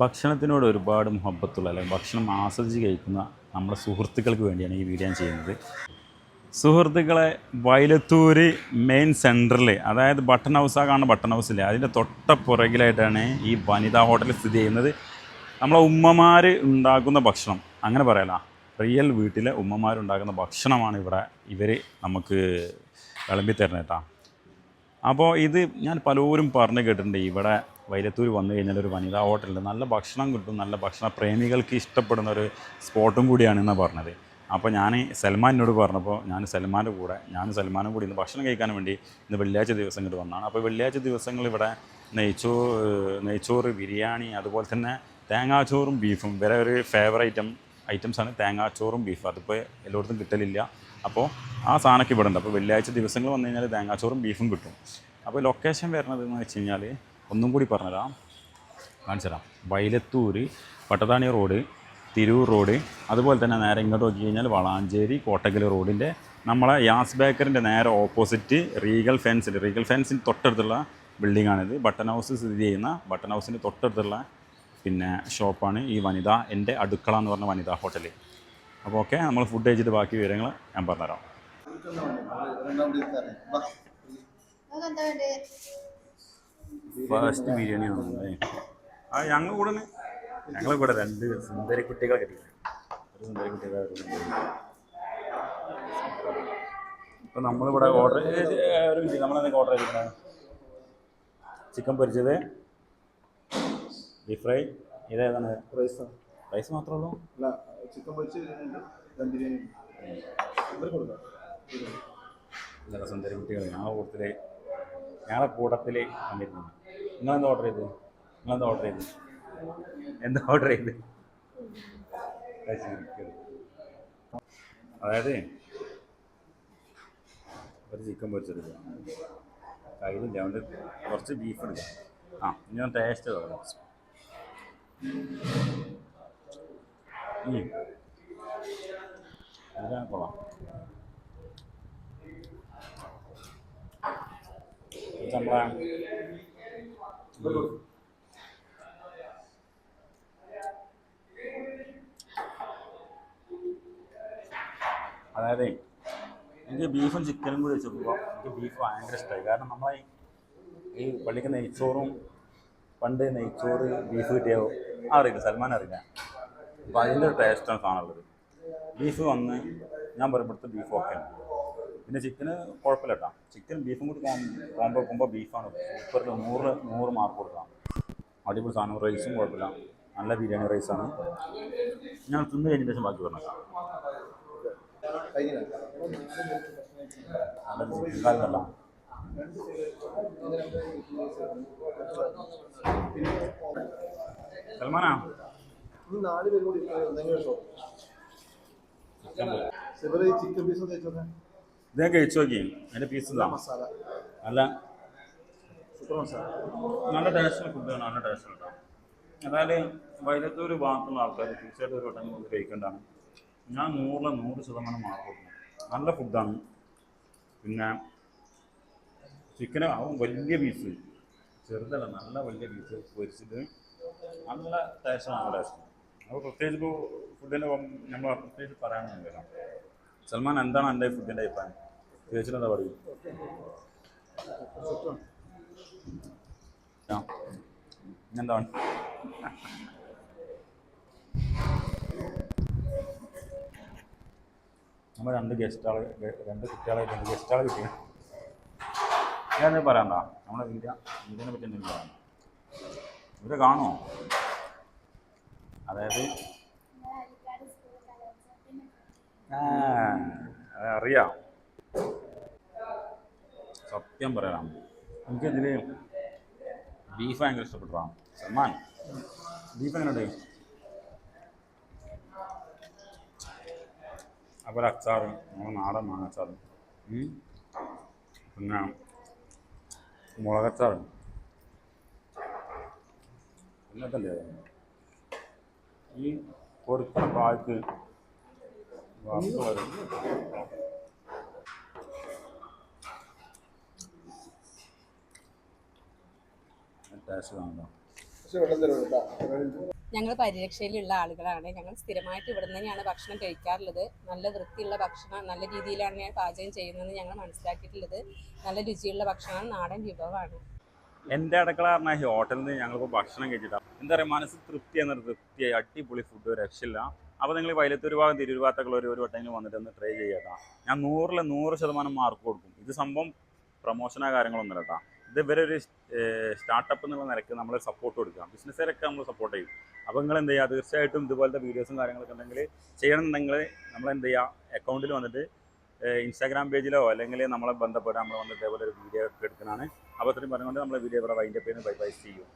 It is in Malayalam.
ഭക്ഷണത്തിനോട് ഒരുപാട് മുഹബത്തുള്ള അല്ലെങ്കിൽ ഭക്ഷണം ആസ്വദിച്ച് കഴിക്കുന്ന നമ്മുടെ സുഹൃത്തുക്കൾക്ക് വേണ്ടിയാണ് ഈ വീഡിയോ ചെയ്യുന്നത്. സുഹൃത്തുക്കളെ വയലത്തൂർ മെയിൻ സെന്ററിൽ അതായത് ബട്ടൺ ഹൗസാണ് കാണുന്ന ബട്ടൺ ഹൗസിൽ അതിന്റെ തൊട്ട പുറകിലായിട്ടാണ് ഈ വനിതാ ഹോട്ടൽ സ്ഥിതി ചെയ്യുന്നത്. നമ്മളെ ഉമ്മമാർ ഉണ്ടാക്കുന്ന ഭക്ഷണം അങ്ങനെ പറയാലോ. റിയൽ വീട്ടിലെ ഉമ്മമാരുണ്ടാക്കുന്ന ഭക്ഷണമാണ് ഇവിടെ ഇവർ നമുക്ക് വിളമ്പി തരുന്നത് കേട്ടോ. അപ്പോൾ ഇത് ഞാൻ പലരും പറഞ്ഞു കേട്ടിട്ടുണ്ട് ഇവിടെ വൈലത്തൂർ വന്നു കഴിഞ്ഞാൽ ഒരു വനിതാ ഹോട്ടലുണ്ട്. നല്ല ഭക്ഷണം കിട്ടും നല്ല ഭക്ഷണ പ്രേമികൾക്ക് ഇഷ്ടപ്പെടുന്ന ഒരു സ്പോട്ടും കൂടിയാണെന്നാണ് പറഞ്ഞത്. അപ്പോൾ ഞാൻ സൽമാനോട് പറഞ്ഞപ്പോൾ ഞാൻ സൽമാന്റെ കൂടെ ഞാൻ സൽമാനും കൂടി ഇന്ന് ഭക്ഷണം കഴിക്കാൻ വേണ്ടി ഇന്ന് വെള്ളിയാഴ്ച ദിവസം ഇങ്ങോട്ട് വന്നതാണ്. അപ്പോൾ വെള്ളിയാഴ്ച ദിവസങ്ങൾ ഇവിടെ നെയ്ച്ചോ നെയ്ച്ചോറ് ബിരിയാണി അതുപോലെ തന്നെ തേങ്ങാച്ചോറും ബീഫും വേറെ ഒരു ഫേവറേറ്റ് ഐറ്റം ഐറ്റംസാണ് തേങ്ങാച്ചോറും ബീഫും. അതിപ്പോൾ എല്ലായിടത്തും കിട്ടലില്ല. അപ്പോൾ ആ സാധനമൊക്കെ ഇവിടെ ഉണ്ട് അപ്പോൾ വെള്ളിയാഴ്ച ദിവസങ്ങൾ വന്നു കഴിഞ്ഞാൽ തേങ്ങാച്ചോറും ബീഫും കിട്ടും. അപ്പോൾ ലൊക്കേഷൻ വരുന്നത് എന്ന് വെച്ച് കഴിഞ്ഞാൽ ഒന്നും കൂടി പറഞ്ഞുതരാം കാണിച്ചു തരാം വൈലത്തൂർ പട്ടതാണി റോഡ് തിരൂർ റോഡ് അതുപോലെ തന്നെ നേരെ ഇങ്ങോട്ട് നോക്കി കഴിഞ്ഞാൽ വളാഞ്ചേരി കോട്ടക്കൽ റോഡിന്റെ നമ്മളെ യാസ് ബേക്കറിന്റെ നേരെ ഓപ്പോസിറ്റ് റീഗൽ ഫെൻസിൽ റീഗൽ ഫെൻസിന് തൊട്ടടുത്തുള്ള ബിൽഡിങ്ങാണിത്. ബട്ടൺ ഹൗസ് സ്ഥിതി ചെയ്യുന്ന ബട്ടൺ ഹൗസിന്റെ തൊട്ടടുത്തുള്ള പിന്നെ ഷോപ്പാണ് ഈ വനിത എന്റെ അടുക്കള എന്ന് പറഞ്ഞ വനിതാ ഹോട്ടൽ അപ്പോൾ ഓക്കെ നമ്മൾ ഫുഡ് കഴിച്ചിട്ട് ബാക്കി വിവരങ്ങൾ ഞാൻ പറഞ്ഞുതരാം. ഫസ്റ്റ് ബിരിയാണി ആണല്ലേ? ആ ഞങ്ങൾ കൂടെ ഞങ്ങൾ കൂടെ രണ്ട് സുന്ദരി കുട്ടികൾ കിട്ടിയില്ല ഒരു സുന്ദരി കുട്ടികളെ ഇപ്പം നമ്മളിവിടെ ഓർഡർ ഒരു മിനിറ്റ് നമ്മളെന്തൊക്കെ ഓർഡർ ചെയ്തിട്ടുണ്ട്? ചിക്കൻ പൊരിച്ചത് ബീഫ് ഫ്രൈ ഇതേതാണ് റൈസ് റൈസ് മാത്രമേ ഉള്ളൂ? അല്ല ചിക്കൻ പൊരിച്ച് ബിരിയാണി. സുന്ദരി കുട്ടികൾ ഞങ്ങളെ കൂട്ടത്തിൽ ഞങ്ങളെ കൂട്ടത്തിൽ വന്നിരുന്നു നിങ്ങളെന്താ ഓർഡർ ചെയ്ത്? നിങ്ങളെന്താ ഓർഡർ ചെയ്ത്? എന്താ ഓർഡർ ചെയ്ത്. അതായത് ഒരു ചിക്കൻ പൊരിച്ചെടുക്കുക. കയ്യിലില്ല അതുകൊണ്ട് കുറച്ച് ബീഫ് എടുക്കുക. ആ ഇനി ഞാൻ ടേസ്റ്റ് തുടങ്ങാം ഇതാണ് കൊള്ളാം. നമ്മളെ അതായത് എനിക്ക് ബീഫും ചിക്കനും കൂടി വെച്ചപ്പോൾ എനിക്ക് ബീഫ് ഭയങ്കര ഇഷ്ടമായി കാരണം നമ്മളെ ഈ പള്ളിക്ക് നെയ്ച്ചോറും പണ്ട് നെയ്ച്ചോറ് ബീഫ് കിട്ടിയോ? അറിയില്ല സൽമാൻ അറിയില്ല. അപ്പോൾ അതിന്റെ ടേസ്റ്റാണ് കാണുള്ളത് ബീഫ് വന്ന് ഞാൻ പറയുമ്പോഴത്തെ ബീഫ് ഓക്കെയാണ് പിന്നെ ചിക്കന് കുഴപ്പമില്ല കേട്ടോ. ചിക്കൻ ബീഫും കൂടി കോമ്പോ വെക്കുമ്പോൾ ബീഫാണ്. സൂപ്പറിൽ നൂറ് നൂറ് മാർക്ക് കൊടുക്കാം അടിപൊളി സാധനം. റൈസും കുഴപ്പമില്ല. നല്ല ബിരിയാണി റൈസാണ് ഞാൻ തിന്ന് കഴിഞ്ഞ ശേഷം ബാക്കി പറഞ്ഞു കാലല്ല സൽമാനാ? നാല് പേരും കൂടി ചിക്കൻ പീസ് ഞാൻ കഴിച്ചു നോക്കി. അതിന്റെ പീസ് മസാല. മസാല. നല്ല ടേസ്റ്റുള്ള ഫുഡാണ് നല്ല ടേസ്റ്റ് കേട്ടോ അതായത് വൈലത്തൂർ ഭാഗത്തുള്ള ആൾക്കാർ തീർച്ചയായിട്ടും ഒരു വട്ടം കൊണ്ട് കഴിക്കേണ്ടതാണ്. ഞാൻ നൂറിൽ നൂറ് ശതമാനം മാർക്ക് കൊടുക്കും. നല്ല ഫുഡാണ് പിന്നെ ചിക്കന് ആവും വലിയ പീസ് ചെറുതല്ല നല്ല വലിയ പീസ് പൊരിച്ചിട്ട് നല്ല ടേസ്റ്റാണ് നല്ല ടേസ്റ്റ് അപ്പോൾ പ്രത്യേകിച്ച് ഇപ്പോൾ ഫുഡിന്റെ നമ്മൾ പ്രത്യേകിച്ച് പറയാനൊന്നുമില്ല സൽമാൻ എന്താണ് എന്റെ ഫുഡിന്റെ അഭിപ്രായം? ചോദിച്ചിട്ട് എന്താ പറയും ആ എന്താണ് നമ്മൾ രണ്ട് ഗസ്റ്റാൾ രണ്ട് കുട്ടികളെ രണ്ട് ഗസ്റ്റാളെ കിട്ടി ഞാൻ പറയണ്ട നമ്മളെ ഇന്ത്യ ഇന്ത്യനെ പറ്റി എന്തെങ്കിലും പറയാം. ഇവരെ കാണുമോ? അതായത് അറിയാം. സത്യം പറയാം. എനിക്കിതിൽ ബീഫ് ഭയങ്കര ഇഷ്ടപ്പെട്ടതാണ് സൽമാൻ ബീഫ് എങ്ങനെയുണ്ട്? അതുപോലെ അച്ചാറ് നമ്മുടെ നാടൻ മാങ്ങച്ചാറ്. ഉം. പിന്നെ മുളകച്ചാറ്. പിന്നതല്ലേ ഈ പൊറിക്കണ കായ്ക്ക് വറുത്ത് വരും ഞങ്ങൾ പരിരക്ഷയിലുള്ള ആളുകളാണ്. ഞങ്ങൾ സ്ഥിരമായിട്ട് ഇവിടെ തന്നെയാണ് ഭക്ഷണം കഴിക്കാറുള്ളത്. നല്ല വൃത്തിയുള്ള ഭക്ഷണം നല്ല രീതിയിലാണ് ഞാൻ പാചകം ചെയ്യുന്നതെന്ന് ഞങ്ങൾ മനസ്സിലാക്കിയിട്ടുള്ളത്. നല്ല രുചിയുള്ള ഭക്ഷണം നാടൻ വിഭവമാണ്. എന്റെ അടുക്കള പറഞ്ഞാൽ ഈ ഹോട്ടലിൽ നിന്ന് ഞങ്ങളിപ്പോൾ ഭക്ഷണം കഴിച്ചിട്ടാണ് എന്താ പറയുക മനസ്സ് തൃപ്തി എന്നൊരു തൃപ്തിയായി. അടിപൊളി ഫുഡ് ഒരു രക്ഷയില്ല. അപ്പോൾ നിങ്ങൾ വൈലത്തൊരു ഭാഗം തിരുവാത്തക്കുള്ള ഒരു ഒരു വട്ടം വന്നിട്ട് ഒന്ന് ട്രൈ ചെയ്യാട്ടാ ഞാൻ നൂറിൽ നൂറ് ശതമാനം മാർക്ക് കൊടുക്കും. ഇത് സംഭവം പ്രൊമോഷനോ കാര്യങ്ങളൊന്നും കേട്ടാ. ഇത് ഇവരെ ഒരു സ്റ്റാർട്ടപ്പ് എന്നുള്ള നിലയ്ക്ക് നമ്മൾ സപ്പോർട്ട് കൊടുക്കുക. ബിസിനസ്സുകാരൊക്കെ നമ്മൾ സപ്പോർട്ട് ചെയ്യും. അപ്പോൾ നിങ്ങൾ എന്ത് ചെയ്യുക? തീർച്ചയായിട്ടും ഇതുപോലത്തെ വീഡിയോസും കാര്യങ്ങളൊക്കെ ഉണ്ടെങ്കിൽ ചെയ്യണമെന്നുണ്ടെങ്കിൽ നമ്മൾ എന്ത് ചെയ്യുക? അക്കൗണ്ടിൽ വന്നിട്ട് ഇൻസ്റ്റാഗ്രാം പേജിലോ അല്ലെങ്കിൽ നമ്മളെ ബന്ധപ്പെട്ട് നമ്മൾ വന്നിട്ട് ഇതേപോലെ ഒരു വീഡിയോ ഒക്കെ എടുക്കുന്നതാണ്. അപ്പോൾ അത്രയും പറഞ്ഞുകൊണ്ട് നമ്മൾ വീഡിയോ ഇവിടെ വൈൻഡപ്പ് ചെയ്യുന്നത് ബൈ ബൈ ചെയ്യും